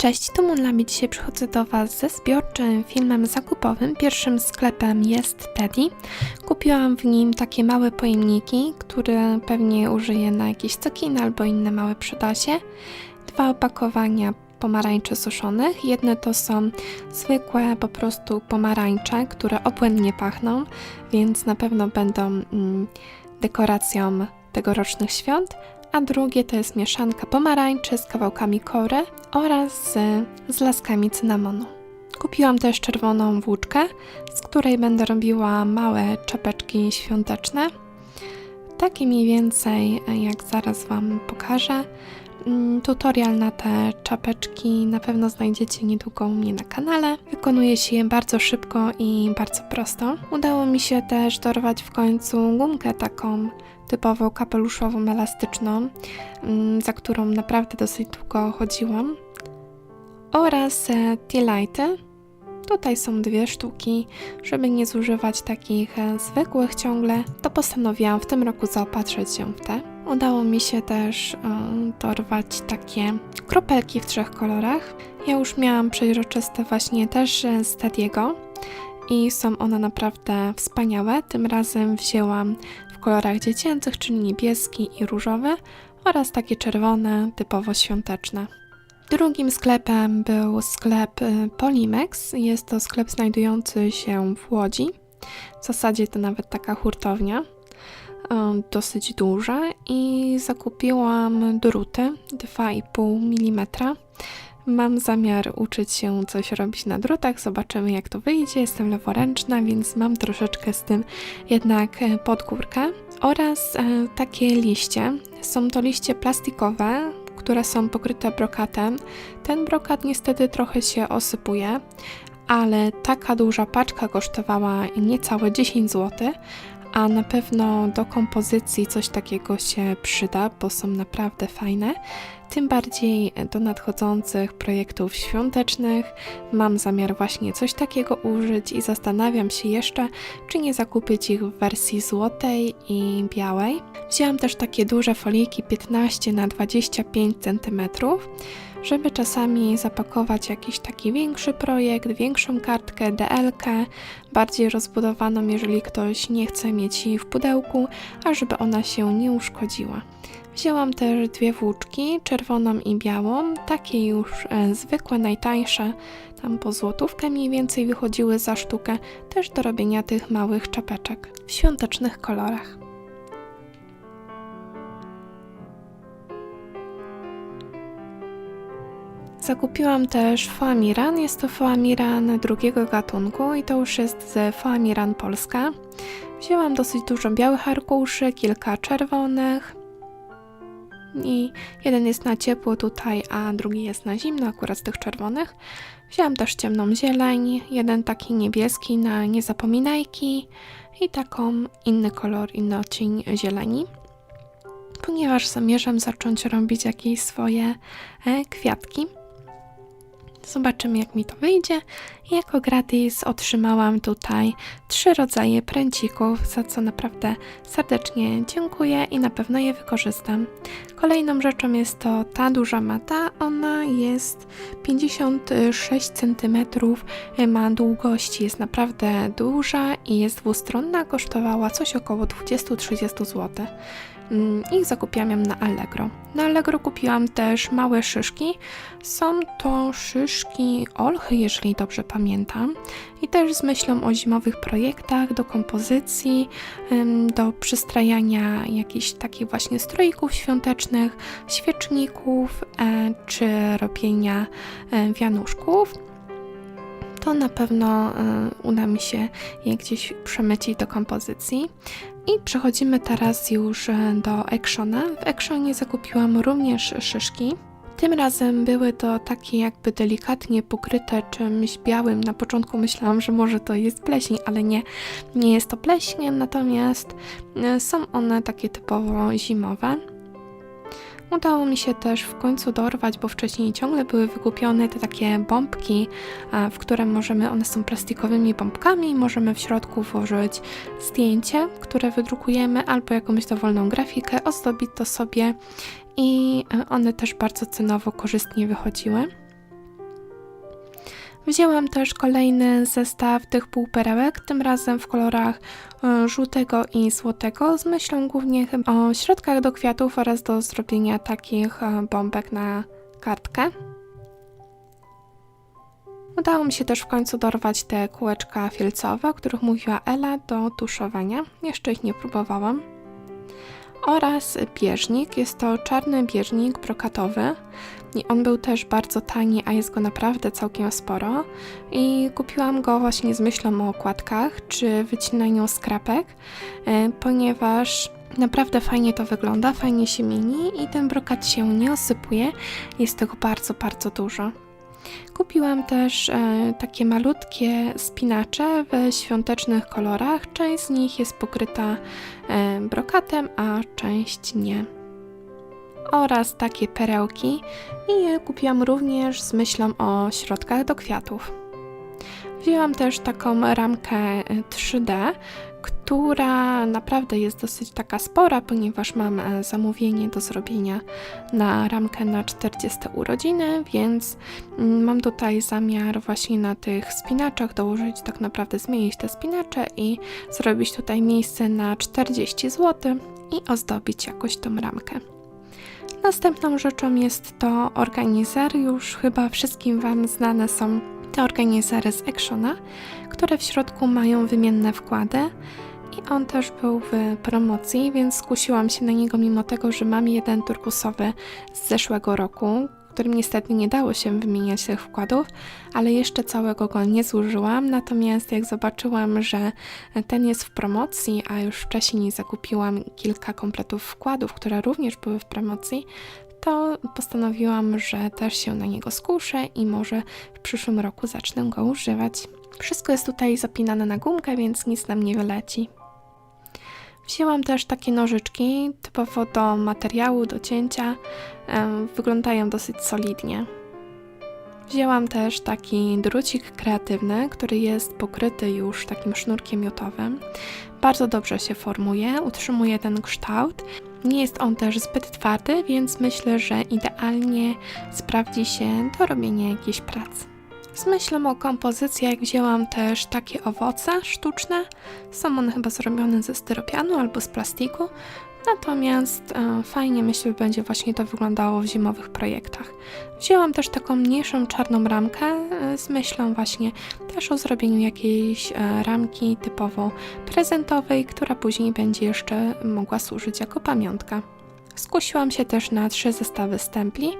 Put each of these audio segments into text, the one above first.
Cześć, tu Monlami. Dzisiaj przychodzę do Was ze zbiorczym filmem zakupowym. Pierwszym sklepem jest Teddy. Kupiłam w nim takie małe pojemniki, które pewnie użyję na jakieś cekiny albo inne małe przydasie. Dwa opakowania pomarańczy suszonych. Jedne to są zwykłe po prostu pomarańcze, które obłędnie pachną, więc na pewno będą mm, dekoracją tegorocznych świąt a drugie to jest mieszanka pomarańczy z kawałkami kory oraz z, z laskami cynamonu. Kupiłam też czerwoną włóczkę, z której będę robiła małe czapeczki świąteczne. Takie mniej więcej, jak zaraz Wam pokażę. Mm, Tutorial na te czapeczki na pewno znajdziecie niedługo u mnie na kanale. Wykonuje się je bardzo szybko i bardzo prosto. Udało mi się też dorwać w końcu gumkę taką typowo kapeluszową, elastyczną, mm, za którą naprawdę dosyć długo chodziłam. Oraz e, lighty. Tutaj są dwie sztuki, żeby nie zużywać takich e, zwykłych ciągle, to postanowiłam w tym roku zaopatrzyć się w te. Udało mi się też e, dorwać takie kropelki w trzech kolorach. Ja już miałam przeźroczyste właśnie też z Tediego i są one naprawdę wspaniałe. Tym razem wzięłam w kolorach dziecięcych, czyli niebieski i różowy oraz takie czerwone, typowo świąteczne. Drugim sklepem był sklep y, Polimex. Jest to sklep znajdujący się w Łodzi. W zasadzie to nawet taka hurtownia, y, dosyć duża i zakupiłam druty 2,5 mm. Mam zamiar uczyć się coś robić na drutach, zobaczymy jak to wyjdzie. Jestem leworęczna, więc mam troszeczkę z tym jednak e, podgórkę. Oraz e, takie liście. Są to liście plastikowe, które są pokryte brokatem. Ten brokat niestety trochę się osypuje, ale taka duża paczka kosztowała niecałe 10 zł, a na pewno do kompozycji coś takiego się przyda, bo są naprawdę fajne. Tym bardziej do nadchodzących projektów świątecznych mam zamiar właśnie coś takiego użyć i zastanawiam się jeszcze, czy nie zakupić ich w wersji złotej i białej. Wzięłam też takie duże foliki 15 na 25 cm żeby czasami zapakować jakiś taki większy projekt, większą kartkę, DL-kę, bardziej rozbudowaną, jeżeli ktoś nie chce mieć jej w pudełku, a żeby ona się nie uszkodziła. Wzięłam też dwie włóczki, czerwoną i białą, takie już e, zwykłe, najtańsze, tam po złotówkę mniej więcej wychodziły za sztukę, też do robienia tych małych czapeczek w świątecznych kolorach. Zakupiłam też foamiran. Jest to foamiran drugiego gatunku i to już jest z foamiran Polska. Wzięłam dosyć dużo białych arkuszy, kilka czerwonych i jeden jest na ciepło tutaj, a drugi jest na zimno, akurat z tych czerwonych. Wzięłam też ciemną zieleń, jeden taki niebieski na niezapominajki i taką inny kolor, inny odcień zieleni ponieważ zamierzam zacząć robić jakieś swoje e, kwiatki. Zobaczymy, jak mi to wyjdzie. Jako gratis otrzymałam tutaj trzy rodzaje pręcików, za co naprawdę serdecznie dziękuję i na pewno je wykorzystam. Kolejną rzeczą jest to ta duża mata. Ona jest 56 cm, ma długości, jest naprawdę duża i jest dwustronna. Kosztowała coś około 20-30 zł. Mm, i zakupiłam ją na Allegro. Na Allegro kupiłam też małe szyszki. Są to szyszki olchy, jeżeli dobrze pamiętam. I też z myślą o zimowych projektach, do kompozycji, do przystrajania jakichś takich właśnie strójków świątecznych, świeczników e, czy robienia e, wianuszków to na pewno e, uda mi się je gdzieś przemycić do kompozycji. I przechodzimy teraz już e, do Actiona. W Actionie zakupiłam również szyszki. Tym razem były to takie jakby delikatnie pokryte czymś białym. Na początku myślałam, że może to jest pleśń, ale nie, nie jest to pleśń, natomiast e, są one takie typowo zimowe. Udało mi się też w końcu dorwać, bo wcześniej ciągle były wykupione te takie bombki, w które możemy, one są plastikowymi bombkami, możemy w środku włożyć zdjęcie, które wydrukujemy, albo jakąś dowolną grafikę, ozdobić to sobie i e, one też bardzo cenowo, korzystnie wychodziły. Wzięłam też kolejny zestaw tych półperełek, tym razem w kolorach e, żółtego i złotego, z myślą głównie o środkach do kwiatów oraz do zrobienia takich e, bombek na kartkę. Udało mi się też w końcu dorwać te kółeczka filcowe, o których mówiła Ela, do tuszowania. Jeszcze ich nie próbowałam. Oraz bieżnik. Jest to czarny bieżnik brokatowy. I on był też bardzo tani, a jest go naprawdę całkiem sporo. I kupiłam go właśnie z myślą o okładkach czy wycinaniu skrapek, e, ponieważ naprawdę fajnie to wygląda, fajnie się mieni i ten brokat się nie osypuje. Jest tego bardzo, bardzo dużo. Kupiłam też e, takie malutkie spinacze w świątecznych kolorach. Część z nich jest pokryta e, brokatem, a część nie. Oraz takie perełki i je kupiłam również z myślą o środkach do kwiatów. Wzięłam też taką ramkę e, 3D, która naprawdę jest dosyć taka spora, ponieważ mam e, zamówienie do zrobienia na ramkę na 40 urodziny, więc mm, mam tutaj zamiar właśnie na tych spinaczach dołożyć, tak naprawdę zmienić te spinacze i zrobić tutaj miejsce na 40 zł i ozdobić jakoś tą ramkę. Następną rzeczą jest to organizer. Już chyba wszystkim Wam znane są te organizery z Actiona, które w środku mają wymienne wkłady. On też był w promocji, więc skusiłam się na niego, mimo tego, że mam jeden turkusowy z zeszłego roku, którym niestety nie dało się wymieniać tych wkładów, ale jeszcze całego go nie zużyłam. Natomiast jak zobaczyłam, że ten jest w promocji, a już wcześniej zakupiłam kilka kompletów wkładów, które również były w promocji, to postanowiłam, że też się na niego skuszę i może w przyszłym roku zacznę go używać. Wszystko jest tutaj zapinane na gumkę, więc nic nam nie wyleci. Wzięłam też takie nożyczki, typowo do materiału, do cięcia. Wyglądają dosyć solidnie. Wzięłam też taki drucik kreatywny, który jest pokryty już takim sznurkiem miotowym. Bardzo dobrze się formuje, utrzymuje ten kształt. Nie jest on też zbyt twardy, więc myślę, że idealnie sprawdzi się do robienia jakiejś pracy. Z myślą o kompozycjach wzięłam też takie owoce sztuczne. Są one chyba zrobione ze styropianu albo z plastiku. Natomiast e, fajnie myślę będzie właśnie to wyglądało w zimowych projektach. Wzięłam też taką mniejszą czarną ramkę e, z myślą właśnie też o zrobieniu jakiejś e, ramki typowo prezentowej, która później będzie jeszcze mogła służyć jako pamiątka. Skusiłam się też na trzy zestawy stempli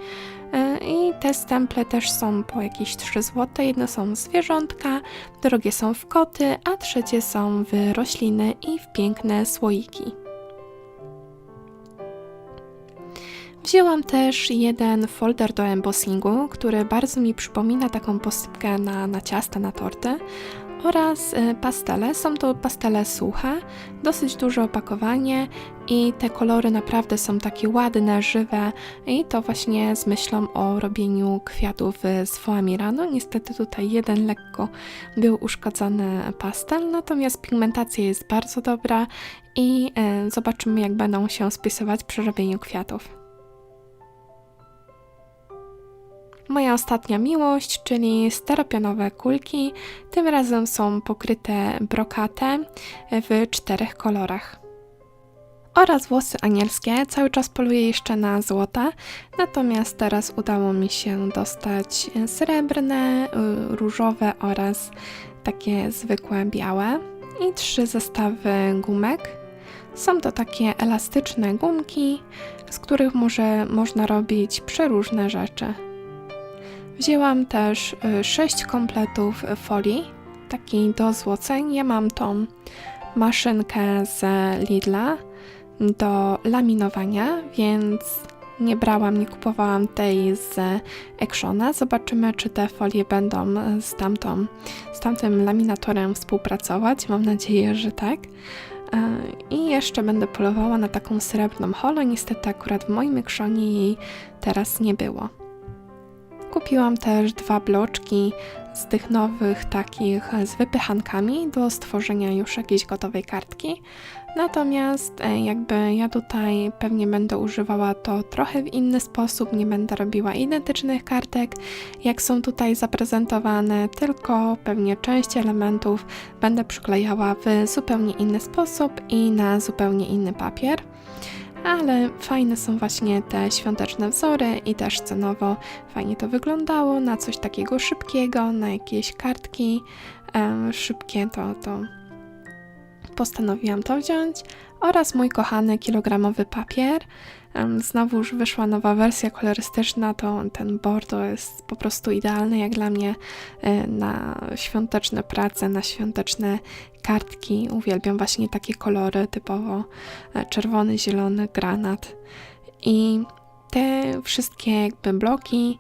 e, i te stemple też są po jakieś 3 zł. Jedne są zwierzątka, drugie są w koty, a trzecie są w rośliny i w piękne słoiki. Wzięłam też jeden folder do embossingu, który bardzo mi przypomina taką posypkę na, na ciasta, na torty oraz e, pastele. Są to pastele suche, dosyć duże opakowanie i te kolory naprawdę są takie ładne, żywe i to właśnie z myślą o robieniu kwiatów z foami rano. Niestety tutaj jeden lekko był uszkodzony pastel, natomiast pigmentacja jest bardzo dobra i e, zobaczymy jak będą się spisywać przy robieniu kwiatów. Moja ostatnia miłość, czyli steropianowe kulki. Tym razem są pokryte brokatem w czterech kolorach. Oraz włosy anielskie. Cały czas poluję jeszcze na złote, natomiast teraz udało mi się dostać srebrne, y, różowe oraz takie zwykłe białe. I trzy zestawy gumek. Są to takie elastyczne gumki, z których może można robić przeróżne rzeczy. Wzięłam też 6 kompletów folii, takiej do złoceń. Ja mam tą maszynkę z Lidla do laminowania, więc nie brałam, nie kupowałam tej z Actiona. Zobaczymy, czy te folie będą z, tamtą, z tamtym laminatorem współpracować. Mam nadzieję, że tak. E, I jeszcze będę polowała na taką srebrną holo. Niestety akurat w moim Actionie jej teraz nie było. Kupiłam też dwa bloczki z tych nowych takich z wypychankami do stworzenia już jakiejś gotowej kartki. Natomiast e, jakby ja tutaj pewnie będę używała to trochę w inny sposób, nie będę robiła identycznych kartek, jak są tutaj zaprezentowane, tylko pewnie część elementów będę przyklejała w zupełnie inny sposób i na zupełnie inny papier. Ale fajne są właśnie te świąteczne wzory i też cenowo fajnie to wyglądało na coś takiego szybkiego, na jakieś kartki szybkie to, to postanowiłam to wziąć oraz mój kochany kilogramowy papier. Znowu już wyszła nowa wersja kolorystyczna, to ten bordo jest po prostu idealny jak dla mnie e, na świąteczne prace, na świąteczne kartki. Uwielbiam właśnie takie kolory typowo e, czerwony, zielony, granat. I te wszystkie jakby bloki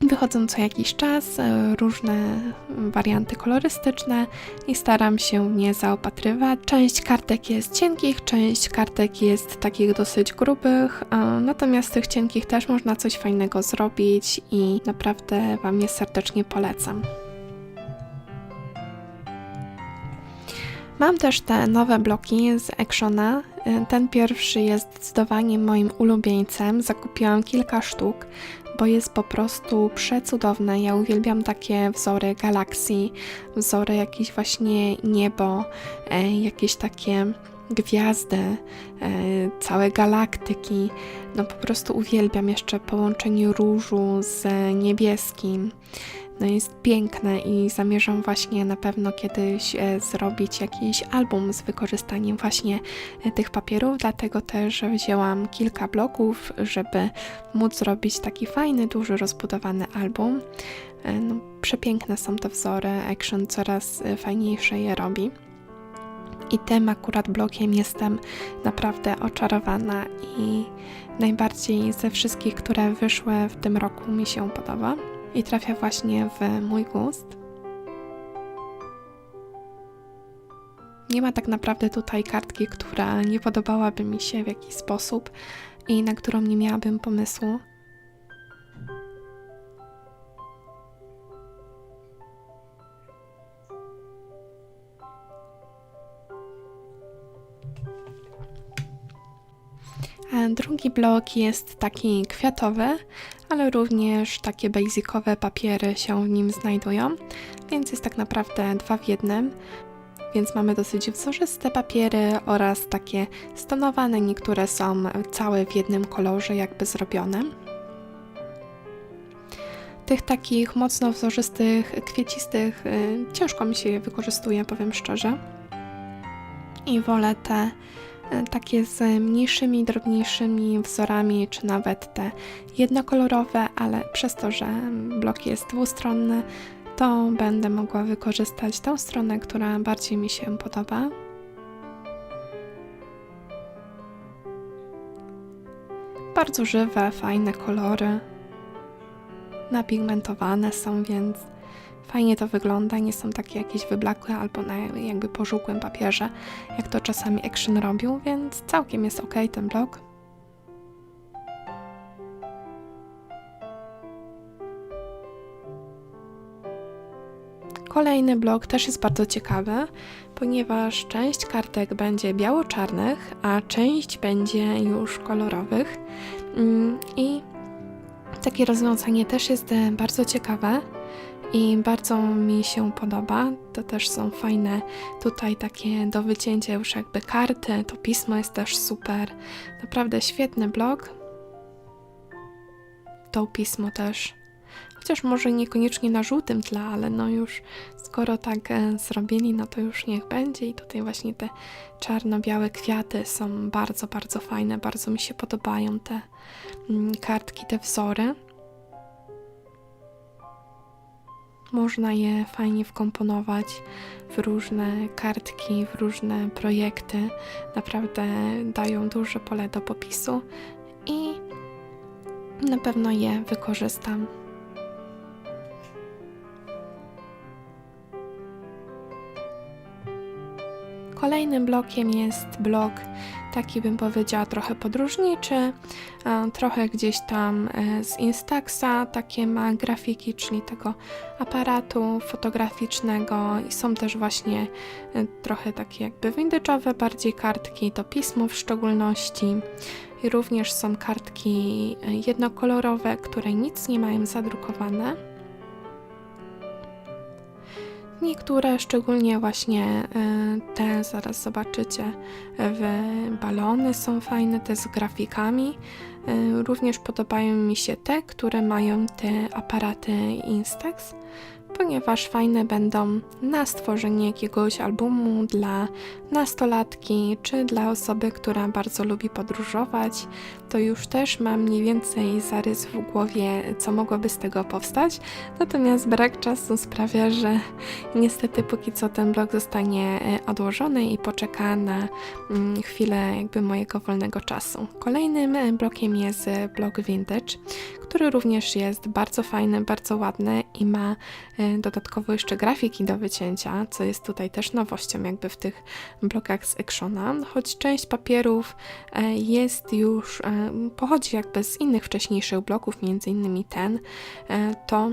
wychodzą co jakiś czas, e, różne warianty kolorystyczne i staram się nie zaopatrywać. Część kartek jest cienkich, część kartek jest takich dosyć grubych, e, natomiast tych cienkich też można coś fajnego zrobić i naprawdę Wam je serdecznie polecam. Mam też te nowe bloki z Actiona. E, Ten pierwszy jest zdecydowanie moim ulubieńcem. Zakupiłam kilka sztuk, bo jest po prostu przecudowne. Ja uwielbiam takie wzory galakcji, wzory jakieś właśnie niebo, e, jakieś takie gwiazdy, e, całe galaktyki. No po prostu uwielbiam jeszcze połączenie różu z niebieskim. No jest piękne i zamierzam właśnie na pewno kiedyś e, zrobić jakiś album z wykorzystaniem właśnie e, tych papierów, dlatego też wzięłam kilka bloków, żeby móc zrobić taki fajny, duży, rozbudowany album. E, No, przepiękne są te wzory, Action coraz fajniejsze je robi. I tym akurat blokiem jestem naprawdę oczarowana i najbardziej ze wszystkich, które wyszły w tym roku mi się podoba i trafia właśnie w mój gust. Nie ma tak naprawdę tutaj kartki, która nie podobałaby mi się w jakiś sposób i na którą nie miałabym pomysłu. Drugi blok jest taki kwiatowy, ale również takie basicowe papiery się w nim znajdują, więc jest tak naprawdę dwa w jednym. Więc mamy dosyć wzorzyste papiery oraz takie stonowane, niektóre są całe w jednym kolorze, jakby zrobione. Tych takich mocno wzorzystych, kwiecistych y, ciężko mi się je wykorzystuje, powiem szczerze. I wolę te takie z mniejszymi, drobniejszymi wzorami, czy nawet te jednokolorowe, ale przez to, że blok jest dwustronny, to będę mogła wykorzystać tą stronę, która bardziej mi się podoba. Bardzo żywe, fajne kolory. Napigmentowane są, więc fajnie to wygląda. Nie są takie jakieś wyblakłe albo na jakby pożółkłym papierze, jak to czasami Action robił, więc całkiem jest ok ten blok. Kolejny blok też jest bardzo ciekawy, ponieważ część kartek będzie biało-czarnych, a część będzie już kolorowych. Mm, I takie rozwiązanie też jest e, bardzo ciekawe i bardzo mi się podoba. To też są fajne tutaj takie do wycięcia już jakby karty. To pismo jest też super. Naprawdę świetny blok. To pismo też. Chociaż może niekoniecznie na żółtym tle, ale no już skoro tak e, zrobili, no to już niech będzie. I tutaj właśnie te czarno-białe kwiaty są bardzo, bardzo fajne. Bardzo mi się podobają te mm, kartki, te wzory. Można je fajnie wkomponować w różne kartki, w różne projekty. Naprawdę dają duże pole do popisu i na pewno je wykorzystam. Kolejnym blokiem jest blok taki bym powiedziała trochę podróżniczy, e, trochę gdzieś tam e, z Instaxa, takie ma grafiki, czyli tego aparatu fotograficznego i są też właśnie e, trochę takie jakby vintage'owe bardziej kartki, to pismo w szczególności. I również są kartki jednokolorowe, które nic nie mają zadrukowane. Niektóre, szczególnie właśnie e, te, zaraz zobaczycie, w balony są fajne, te z grafikami. E, Również podobają mi się te, które mają te aparaty Instax, ponieważ fajne będą na stworzenie jakiegoś albumu dla nastolatki czy dla osoby, która bardzo lubi podróżować. To już też mam mniej więcej zarys w głowie, co mogłoby z tego powstać. Natomiast brak czasu sprawia, że niestety póki co ten blog zostanie e, odłożony i poczeka na mm, chwilę jakby mojego wolnego czasu. Kolejnym e, blokiem jest e, blog Vintage, który również jest bardzo fajny, bardzo ładny i ma dodatkowo jeszcze grafiki do wycięcia, co jest tutaj też nowością jakby w tych blokach z Actiona, choć część papierów e, jest już, e, pochodzi jakby z innych wcześniejszych bloków, między innymi ten, e, to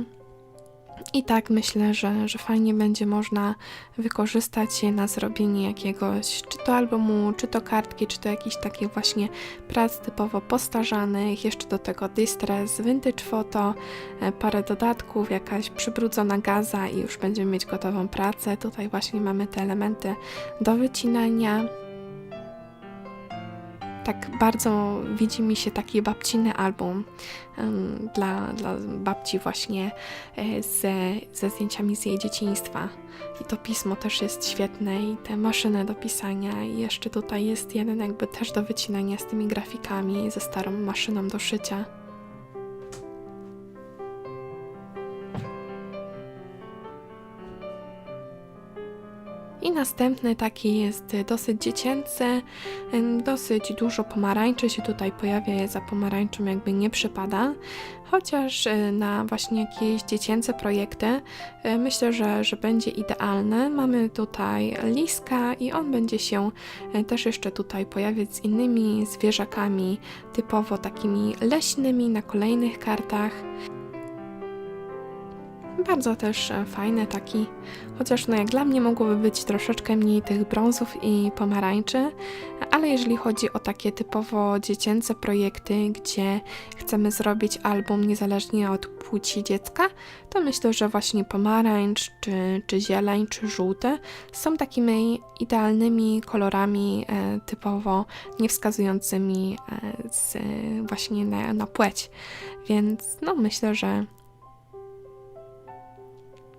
i tak myślę, że, że fajnie będzie można wykorzystać je na zrobienie jakiegoś, czy to albumu, czy to kartki, czy to jakichś takich właśnie prac typowo postarzanych, jeszcze do tego distress, vintage photo, e, parę dodatków, jakaś przybrudzona gaza i już będziemy mieć gotową pracę. Tutaj właśnie mamy te elementy do wycinania. Tak bardzo widzi mi się taki babciny album em, dla, dla babci właśnie e, ze, ze zdjęciami z jej dzieciństwa. I to pismo też jest świetne i te maszyny do pisania i jeszcze tutaj jest jeden jakby też do wycinania z tymi grafikami, ze starą maszyną do szycia. I następny taki jest dosyć dziecięcy, dosyć dużo pomarańczy się tutaj pojawia, ja za pomarańczą jakby nie przypada, chociaż e, na właśnie jakieś dziecięce projekty e, myślę, że, że będzie idealny. Mamy tutaj liska i on będzie się e, też jeszcze tutaj pojawiać z innymi zwierzakami, typowo takimi leśnymi na kolejnych kartach. Bardzo też e, fajny taki, chociaż no jak dla mnie mogłoby być troszeczkę mniej tych brązów i pomarańczy, ale jeżeli chodzi o takie typowo dziecięce projekty, gdzie chcemy zrobić album niezależnie od płci dziecka, to myślę, że właśnie pomarańcz, czy, czy zieleń, czy żółty są takimi idealnymi kolorami e, typowo nie wskazującymi e, z, właśnie na, na płeć. Więc no myślę, że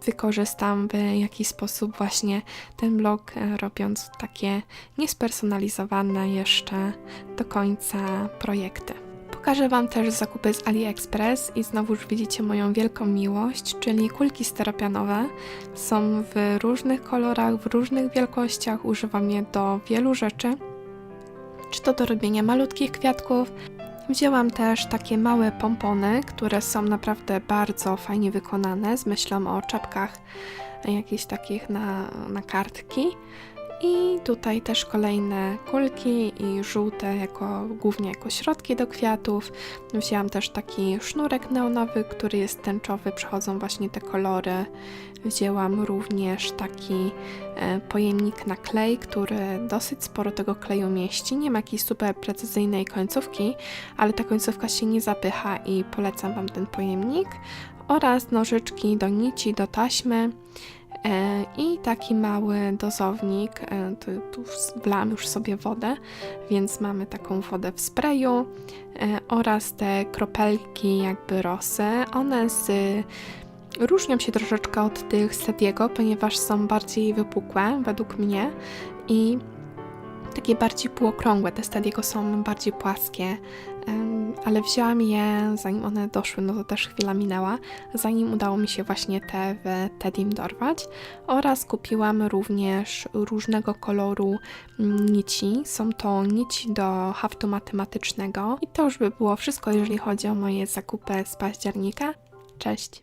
wykorzystam w jakiś sposób właśnie ten blog, e, robiąc takie niespersonalizowane jeszcze do końca projekty. Pokażę Wam też zakupy z AliExpress i znowu już widzicie moją wielką miłość, czyli kulki steropianowe. Są w różnych kolorach, w różnych wielkościach, używam je do wielu rzeczy. Czy to do robienia malutkich kwiatków, Wzięłam też takie małe pompony, które są naprawdę bardzo fajnie wykonane, z myślą o czapkach jakichś takich na, na kartki. I tutaj też kolejne kulki i żółte jako, głównie jako środki do kwiatów. Wzięłam też taki sznurek neonowy, który jest tęczowy, przechodzą właśnie te kolory. Wzięłam również taki e, pojemnik na klej, który dosyć sporo tego kleju mieści. Nie ma jakiejś super precyzyjnej końcówki, ale ta końcówka się nie zapycha i polecam Wam ten pojemnik. Oraz nożyczki do nici, do taśmy. E, I taki mały dozownik, e, tu, wlałam już sobie wodę, więc mamy taką wodę w sprayu e, oraz te kropelki jakby rosy. One z, różnią się troszeczkę od tych Sediego, ponieważ są bardziej wypukłe według mnie i takie bardziej półokrągłe. Te Stadiego są bardziej płaskie, ale wzięłam je zanim one doszły, no to też chwila minęła, zanim udało mi się właśnie te w Tedim dorwać. Oraz kupiłam również różnego koloru mm, nici. Są to nici do haftu matematycznego. I to już by było wszystko, jeżeli chodzi o moje zakupy z października. Cześć!